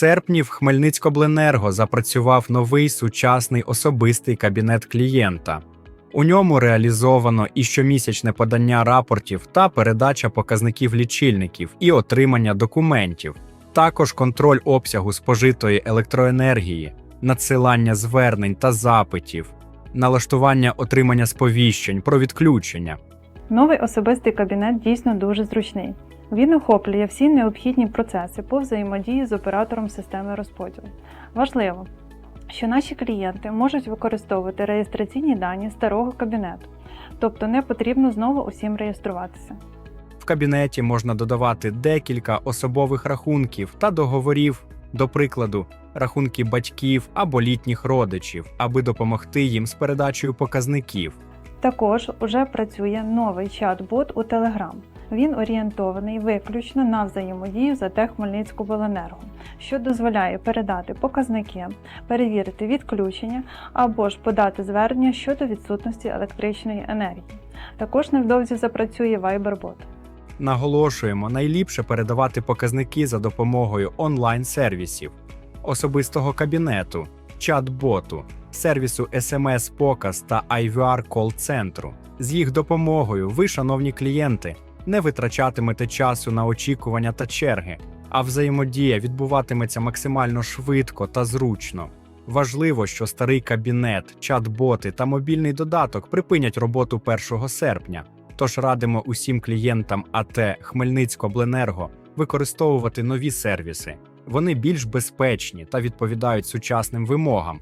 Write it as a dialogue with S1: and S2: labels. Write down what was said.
S1: серпні в Хмельницькобленерго запрацював новий сучасний особистий кабінет клієнта. У ньому реалізовано і щомісячне подання рапортів та передача показників лічильників і отримання документів, також контроль обсягу спожитої електроенергії, надсилання звернень та запитів, налаштування отримання сповіщень про відключення.
S2: Новий особистий кабінет дійсно дуже зручний. Він охоплює всі необхідні процеси по взаємодії з оператором системи розподілу. Важливо, що наші клієнти можуть використовувати реєстраційні дані старого кабінету, тобто не потрібно знову усім реєструватися.
S1: В кабінеті можна додавати декілька особових рахунків та договорів, до прикладу, рахунки батьків або літніх родичів, аби допомогти їм з передачею показників.
S2: Також уже працює новий чат-бот у Telegram. Він орієнтований виключно на взаємодію з АТ Хмельницькобленерго, що дозволяє передати показники, перевірити відключення або ж подати звернення щодо відсутності електричної енергії. Також невдовзі запрацює Viber-бот.
S1: Наголошуємо, найліпше передавати показники за допомогою онлайн-сервісів, особистого кабінету, чат-боту, сервісу SMS Показ та IVR кол-центру. З їх допомогою ви, шановні клієнти, не витрачатимете часу на очікування та черги, а взаємодія відбуватиметься максимально швидко та зручно. Важливо, що старий кабінет, чат-боти та мобільний додаток припинять роботу 1 серпня. Тож радимо усім клієнтам АТ Хмельницькобленерго використовувати нові сервіси. Вони більш безпечні та відповідають сучасним вимогам.